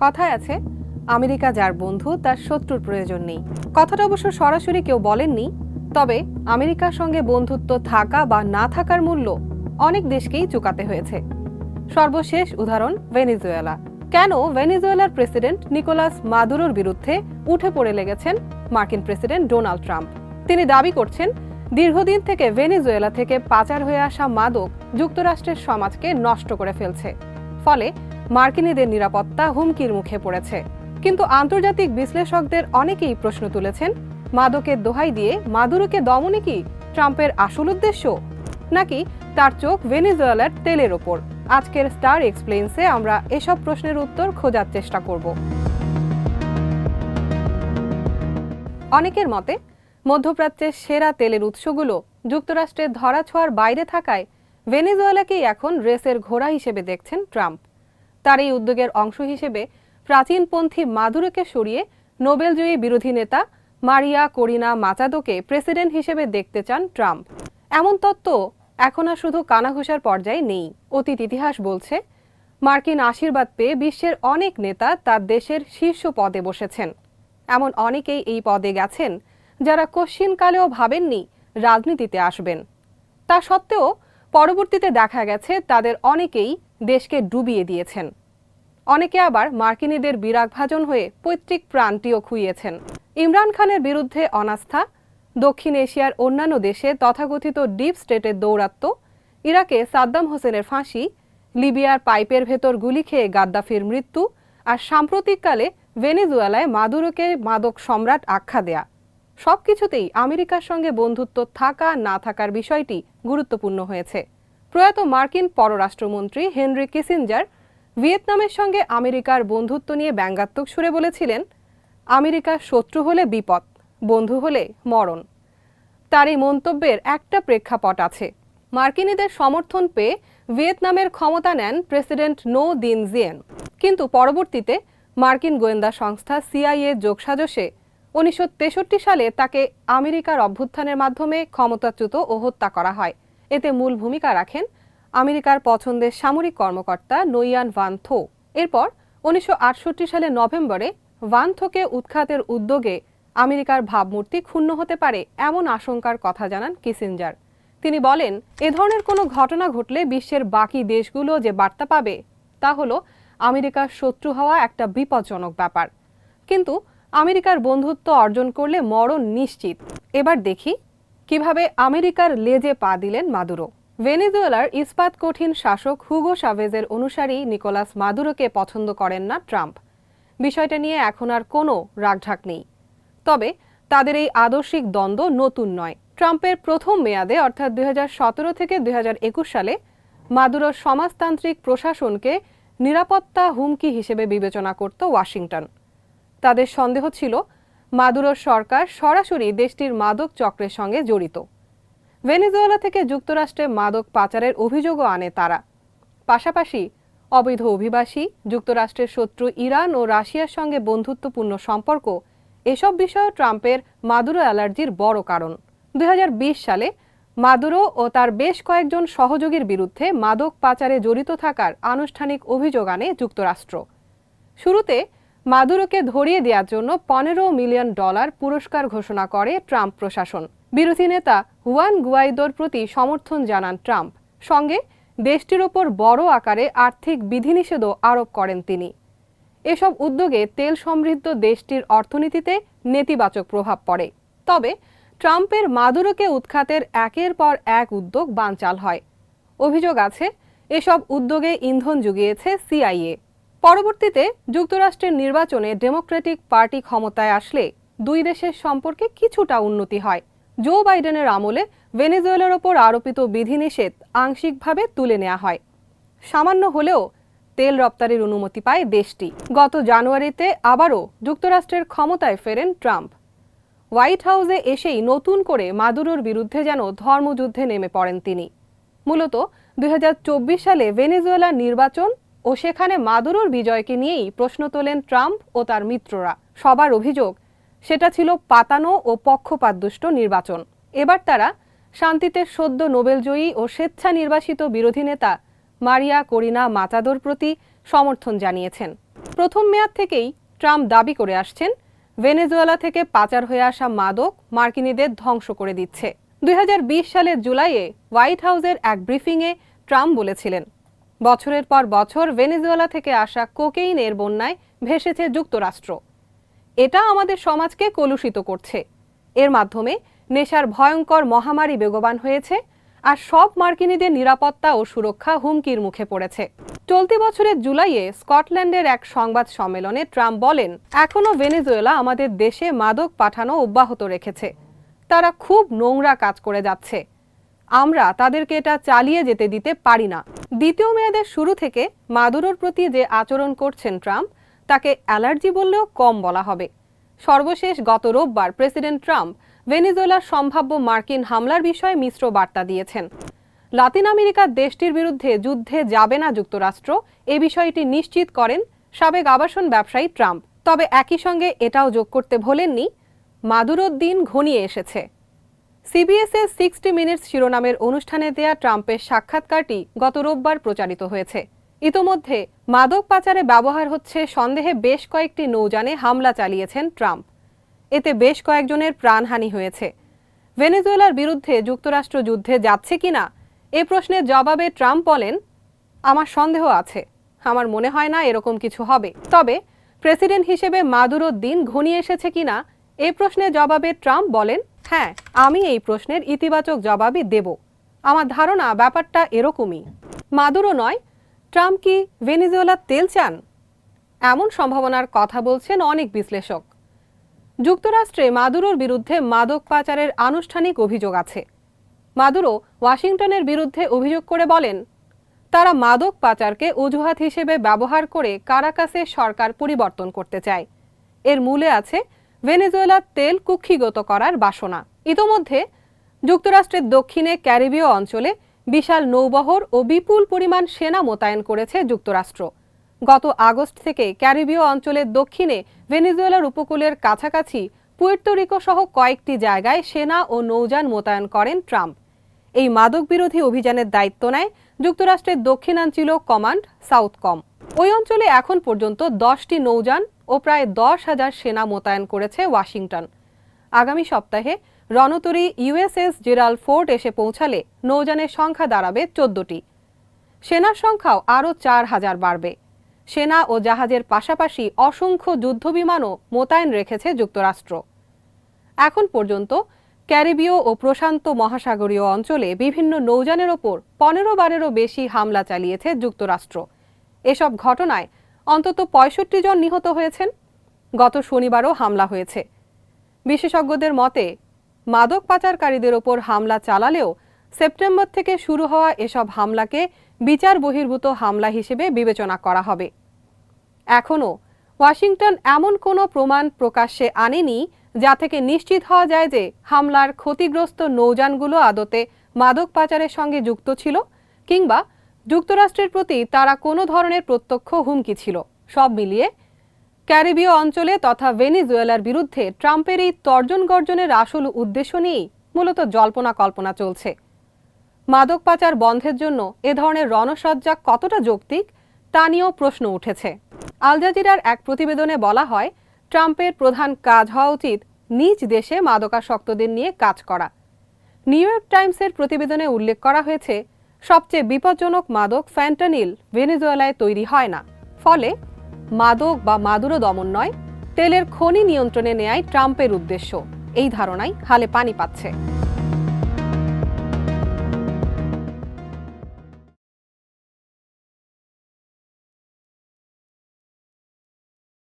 কথায় আছে, আমেরিকা যার বন্ধু, তার শত্রুর প্রয়োজন নেই। কথাটা অবশ্য সরাসরি কেউ বলেননি, তবে আমেরিকার সঙ্গে বন্ধুত্ব থাকা বা না থাকার মূল্য অনেক দেশকেই চুকাতে হয়েছে। সর্বশেষ উদাহরণ, ভেনিজুয়েলা। কেন ভেনিজুয়েলার প্রেসিডেন্ট নিকোলাস মাদুরোর বিরুদ্ধে উঠে পড়ে লেগেছেন মার্কিন প্রেসিডেন্ট ডোনাল্ড ট্রাম্প? তিনি দাবি করছেন, দীর্ঘদিন থেকে ভেনিজুয়েলা থেকে পাচার হয়ে আসা মাদক যুক্তরাষ্ট্রের সমাজকে নষ্ট করে ফেলছে। ফলে মার্কিনীদের নিরাপত্তা হুমকির মুখে পড়েছে। কিন্তু আন্তর্জাতিক বিশ্লেষকদের অনেকেই প্রশ্ন তুলেছেন, মাদকের দোহাই দিয়ে মাদুরোকে দমনে কি ট্রাম্পের আসল উদ্দেশ্য? নাকি তার চোখ ভেনিজুয়েলার তেলের ওপর? আজকের স্টার এক্সপ্লেন্সে আমরা এসব প্রশ্নের উত্তর খোঁজার চেষ্টা করব। অনেকের মতে, মধ্যপ্রাচ্যের সেরা তেলের উৎসগুলো যুক্তরাষ্ট্রের ধরাছোঁয়ার বাইরে থাকায় ভেনেজুয়েলাকেই এখন রেসের ঘোড়া হিসেবে দেখছেন ট্রাম্প। তার এই উদ্যোগের অংশ হিসেবে প্রাচীনপন্থী মাদুরোকে সরিয়ে নোবেলজয়ী বিরোধী নেতা মারিয়া করিনা মাচাদোকে প্রেসিডেন্ট হিসেবে দেখতে চান ট্রাম্প। এমন তত্ত্ব এখন আর শুধু কানাঘুষার পর্যায়ে নেই। অতীত ইতিহাস বলছে, মার্কিন আশীর্বাদ পেয়ে বিশ্বের অনেক নেতা তার দেশের শীর্ষ পদে বসেছেন। এমন অনেকেই এই পদে গেছেন যারা কশ্চিনকালেও ভাবেননি রাজনীতিতে আসবেন। তা সত্ত্বেও পরবর্তীতে দেখা গেছে তাদের অনেকেই দেশকে ডুবিয়ে দিয়েছেন। অনেকে আবার মার্কিনীদের বিরাগভাজন হয়ে পৈতৃক প্রাণটিও খুইয়েছেন। ইমরান খানের বিরুদ্ধে অনাস্থা, দক্ষিণ এশিয়ার অন্যান্য দেশে তথাকথিত ডিপ স্টেটের দৌরাত্ম্য ইরাকে সাদ্দাম হোসেনের ফাঁসি, লিবিয়ার পাইপের ভেতর গুলি খেয়ে গাদ্দাফির মৃত্যু আর সাম্প্রতিককালে ভেনেজুয়েলায় মাদুরোকে মাদক সম্রাট আখ্যা দেয়া। সবকিছুতেই আমেরিকার সঙ্গে বন্ধুত্ব থাকা না থাকার বিষয়টি গুরুত্বপূর্ণ হয়েছে। প্রয়াত মার্কিন পররাষ্ট্রমন্ত্রী হেনরি কিসিঞ্জার ভিয়েতনামের সঙ্গে আমেরিকার বন্ধুত্ব নিয়ে ব্যঙ্গাত্মক সুরে বলেছিলেন আমেরিকার শত্রু হলে বিপদ, বন্ধু হলে মরণ। তার এই মন্তব্যের একটা প্রেক্ষাপট আছে। মার্কিনীদের সমর্থন পেয়ে ভিয়েতনামের ক্ষমতা নেন প্রেসিডেন্ট নো দিন জিয়েন কিন্তু পরবর্তীতে মার্কিন গোয়েন্দা সংস্থা সিআইএ যোগসাজশে উনিশশো তেষট্টি সালে তাকে আমেরিকার অভ্যুত্থানের মাধ্যমে ক্ষমতাচ্যুত ও হত্যা করা হয়। এতে মূল ভূমিকা রাখেন আমেরিকার পছন্দের সামরিক কর্মকর্তা নইয়ান ভান থো। এরপর উনিশশো আটষট্টি সালে নভেম্বরে ভান থোকে উৎখাতের উদ্যোগে আমেরিকার ভাবমূর্তি ক্ষুণ্ণ হতে পারে এমন আশঙ্কার কথা জানান কিসিঞ্জার। তিনি বলেন, এ ধরনের কোনো ঘটনা ঘটলে বিশ্বের বাকি দেশগুলো যে বার্তা পাবে তা হলো আমেরিকার শত্রু হওয়া একটা বিপজ্জনক ব্যাপার। কিন্তু আমেরিকার বন্ধুত্ব অর্জন করলে মরণ নিশ্চিত। এবার দেখি কীভাবে আমেরিকার লেজে পা দিলেন মাদুরো। ভেনেজুয়েলার ইস্পাত কঠিন শাসক হুগো সাভেজের অনুসারী নিকোলাস মাদুরোকে পছন্দ করেন না ট্রাম্প। বিষয়টা নিয়ে এখন আর কোনো রাগঢাক নেই। তবে তাদের এই আদর্শিক দ্বন্দ্ব নতুন নয়। ট্রাম্পের প্রথম মেয়াদে, অর্থাৎ দুই হাজার সতেরো থেকে দুই হাজার একুশ সালে, মাদুরোর সমাজতান্ত্রিক প্রশাসনকে নিরাপত্তা হুমকি হিসেবে বিবেচনা করত ওয়াশিংটন। তাদের সন্দেহ ছিল মাদুরোর সরকার সরাসরি দেশটির মাদক চক্রের সঙ্গে জড়িত। ভেনেজুয়েলা থেকে যুক্তরাষ্ট্রে মাদক পাচারের অভিযোগও আনে তারা। পাশাপাশি অবৈধ অভিবাসী, যুক্তরাষ্ট্রের শত্রু ইরান ও রাশিয়ার সঙ্গে বন্ধুত্বপূর্ণ সম্পর্ক এসব বিষয় ট্রাম্পের মাদুরো অ্যালার্জির বড় কারণ। দু হাজার বিশ সালে মাদুরো ও তার বেশ কয়েকজন সহযোগীর বিরুদ্ধে মাদক পাচারে জড়িত থাকার আনুষ্ঠানিক অভিযোগ আনে যুক্তরাষ্ট্র। শুরুতে মাদুরোকে ধরিয়ে দেওয়ার জন্য পনেরো মিলিয়ন ডলার পুরস্কার ঘোষণা করে ট্রাম্প প্রশাসন। বিরোধী নেতা হুয়ান গুয়াইদোর প্রতি সমর্থন জানান ট্রাম্প। সঙ্গে দেশটির ওপর বড় আকারে আর্থিক বিধিনিষেধও আরোপ করেন তিনি। এসব উদ্যোগে তেল সমৃদ্ধ দেশটির অর্থনীতিতে নেতিবাচক প্রভাব পড়ে। তবে ট্রাম্পের মাদুরোকে উৎখাতের একের পর এক উদ্যোগ বানচাল হয়। অভিযোগ আছে, এসব উদ্যোগে ইন্ধন জুগিয়েছে সিআইএ। পরবর্তীতে যুক্তরাষ্ট্রের নির্বাচনে ডেমোক্রেটিক পার্টি ক্ষমতায় আসলে দুই দেশের সম্পর্কে কিছুটা উন্নতি হয়। জো বাইডেনের আমলে ভেনেজুয়েলার ওপর আরোপিত বিধিনিষেধ আংশিকভাবে তুলে নেওয়া হয়। সামান্য হলেও তেল রপ্তানির অনুমতি পায় দেশটি। গত জানুয়ারিতে আবারও যুক্তরাষ্ট্রের ক্ষমতায় ফেরেন ট্রাম্প। হোয়াইট হাউসে এসেই নতুন করে মাদুরোর বিরুদ্ধে যেন ধর্মযুদ্ধে নেমে পড়েন তিনি। মূলত দুই হাজার চব্বিশ সালে ভেনেজুয়েলার নির্বাচন ও সেখানে মাদুরোর বিজয়কে নিয়েই প্রশ্ন তোলেন ট্রাম্প ও তার মিত্ররা। সবার অভিযোগ, সেটা ছিল পাতানো ও পক্ষপাতদুষ্ট নির্বাচন। এবার তারা শান্তিতে সদ্য নোবেলজয়ী ও স্বেচ্ছা নির্বাসিত বিরোধী নেতা মারিয়া করিনা মাচাদোর প্রতি সমর্থন জানিয়েছেন। প্রথম মেয়াদ থেকেই ট্রাম্প দাবি করে আসছেন, ভেনেজুয়েলা থেকে পাচার হয়ে আসা মাদক মার্কিনীদের ধ্বংস করে দিচ্ছে। দুই হাজার বিশ সালের জুলাইয়ে হোয়াইট হাউসের এক ব্রিফিংয়ে ট্রাম্প বলেছিলেন বছরের পর বছর ভেনেজুয়েলা থেকে আসা কোকেইনের বন্যায় ভেসেছে যুক্তরাষ্ট্র। এটা আমাদের সমাজকে কলুষিত করছে। এর মাধ্যমে নেশার ভয়ঙ্কর মহামারী বেগবান হয়েছে আর সব মার্কিনীদের নিরাপত্তা ও সুরক্ষা হুমকির মুখে পড়েছে। চলতি বছরের জুলাইয়ে স্কটল্যান্ডের এক সংবাদ সম্মেলনে ট্রাম্প বলেন এখনও ভেনেজুয়েলা আমাদের দেশে মাদক পাঠানো অব্যাহত রেখেছে। তারা খুব নোংরা কাজ করে যাচ্ছে। আমরা তাদেরকে এটা চালিয়ে যেতে দিতে পারি না। দ্বিতীয় মেয়াদের শুরু থেকে মাদুরোর প্রতি যে আচরণ করছেন ট্রাম্প, তাকে অ্যালার্জি বললেও কম বলা হবে। সর্বশেষ গত রোববার প্রেসিডেন্ট ট্রাম্প ভেনেজুয়েলার সম্ভাব্য মার্কিন হামলার বিষয়ে মিশ্র বার্তা দিয়েছেন। লাতিন আমেরিকার দেশটির বিরুদ্ধে যুদ্ধে যাবে না যুক্তরাষ্ট্র, এ বিষয়টি নিশ্চিত করেন সাবেক আবাসন ব্যবসায়ী ট্রাম্প। তবে একই সঙ্গে এটাও যোগ করতে ভোলেননি, মাদুরোর দিন ঘনিয়ে এসেছে। সিবিএসএস সিক্সটি মিনিটস শিরোনামের অনুষ্ঠানে দেয়া ট্রাম্পের সাক্ষাৎকারটি গত রোববার প্রচারিত হয়েছে। ইতোমধ্যে মাদক পাচারে ব্যবহার হচ্ছে সন্দেহে বেশ কয়েকটি নৌযানে হামলা চালিয়েছেন ট্রাম্প। এতে বেশ কয়েকজনের প্রাণহানি হয়েছে। ভেনেজুয়েলার বিরুদ্ধে যুক্তরাষ্ট্র যুদ্ধে যাচ্ছে কিনা, এ প্রশ্নের জবাবে ট্রাম্প বলেন, আমার সন্দেহ আছে। আমার মনে হয় না এরকম কিছু হবে। তবে প্রেসিডেন্ট হিসেবে মাদুরোর দিন ঘনিয়ে এসেছে কিনা, এ প্রশ্নের জবাবে ট্রাম্প বলেন হ্যাঁ আমি এই প্রশ্নের ইতিবাচক জবাবই দেব। আমার ধারণা ব্যাপারটা এরকমই। মাদুরো নয়, ট্রাম্প কি ভেনেজুয়েলার তেল চান? এমন সম্ভাবনার কথা বলছেন অনেক বিশ্লেষক। যুক্তরাষ্ট্রে মাদুরোর বিরুদ্ধে মাদক পাচারের আনুষ্ঠানিক অভিযোগ আছে। মাদুরো ওয়াশিংটনের বিরুদ্ধে অভিযোগ করে বলেন, তারা মাদক পাচারকে অজুহাত হিসেবে ব্যবহার করে কারাকাসে সরকার পরিবর্তন করতে চায়। এর মূলে আছে ভেনেজুয়েলার তেল কুক্ষিগত করার বাসনা। ইতোমধ্যে যুক্তরাষ্ট্রের দক্ষিণে ক্যারিবীয় অঞ্চলে বিশাল নৌবহর ও বিপুল পরিমাণ সেনা মোতায়েন করেছে যুক্তরাষ্ট্র। গত আগস্ট থেকে ক্যারিবীয় অঞ্চলের দক্ষিণে ভেনেজুয়েলার উপকূলের কাছাকাছি পুয়ের্তো সহ কয়েকটি জায়গায় সেনা ও নৌযান মোতায়েন করেন ট্রাম্প। এই মাদক বিরোধী অভিযানের দায়িত্ব নেয় যুক্তরাষ্ট্রের দক্ষিণাঞ্চল কমান্ড সাউথ কম ওই অঞ্চলে এখন পর্যন্ত দশটি নৌযান ও প্রায় দশ হাজার সেনা মোতায়েন করেছে ওয়াশিংটন। আগামী সপ্তাহে রণতরী ইউএসএস জেরাল ফোর্ট এসে পৌঁছালে নৌযানের সংখ্যা দাঁড়াবে চোদ্দটি। সেনার সংখ্যাও আরও চার হাজার বাড়বে। সেনা ও জাহাজের পাশাপাশি অসংখ্য যুদ্ধবিমানও মোতায়েন রেখেছে যুক্তরাষ্ট্র। এখন পর্যন্ত ক্যারিবীয় ও প্রশান্ত মহাসাগরীয় অঞ্চলে বিভিন্ন নৌযানের ওপর পনেরো বারেরও বেশি হামলা চালিয়েছে যুক্তরাষ্ট্র। এসব ঘটনায় অন্তত পঁয়ষট্টি জন নিহত হয়েছেন। গত শনিবারও হামলা হয়েছে। বিশেষজ্ঞদের মতে, মাদক পাচারকারীদের ওপর হামলা চালালেও সেপ্টেম্বর থেকে শুরু হওয়া এসব হামলাকে বিচার বহির্ভূত হামলা হিসেবে বিবেচনা করা হবে। এখনও ওয়াশিংটন এমন কোনো প্রমাণ প্রকাশ্যে আনেনি যা থেকে নিশ্চিত হওয়া যায় যে হামলার ক্ষতিগ্রস্ত নৌযানগুলো আদতে মাদক পাচারের সঙ্গে যুক্ত ছিল কিংবা যুক্তরাষ্ট্রের প্রতি তারা কোনো ধরনের প্রত্যক্ষ হুমকি ছিল। সব মিলিয়ে ক্যারিবীয় অঞ্চলে তথা ভেনিজুয়েলার বিরুদ্ধে ট্রাম্পের এই তর্জন গর্জনের আসল উদ্দেশ্য নিয়েই মূলত জল্পনা কল্পনা চলছে। মাদক পাচার বন্ধের জন্য এ ধরনের রণসজ্জা কতটা যৌক্তিক, তা নিয়েও প্রশ্ন উঠেছে। আল জাজিরার এক প্রতিবেদনে বলা হয়, ট্রাম্পের প্রধান কাজ হওয়া উচিত নিজ দেশে মাদকাসক্তদের নিয়ে কাজ করা। নিউ ইয়র্ক টাইমসের প্রতিবেদনে উল্লেখ করা হয়েছে সবচেয়ে বিপজ্জনক মাদক ফ্যান্টানিল ভেনেজুয়েলায় তৈরি হয় না। ফলে মাদক বা মাদুরো দমন নয়, তেলের খনি নিয়ন্ত্রণে নেয়াই ট্রাম্পের উদ্দেশ্য। এই ধারণাই হালে পানি পাচ্ছে।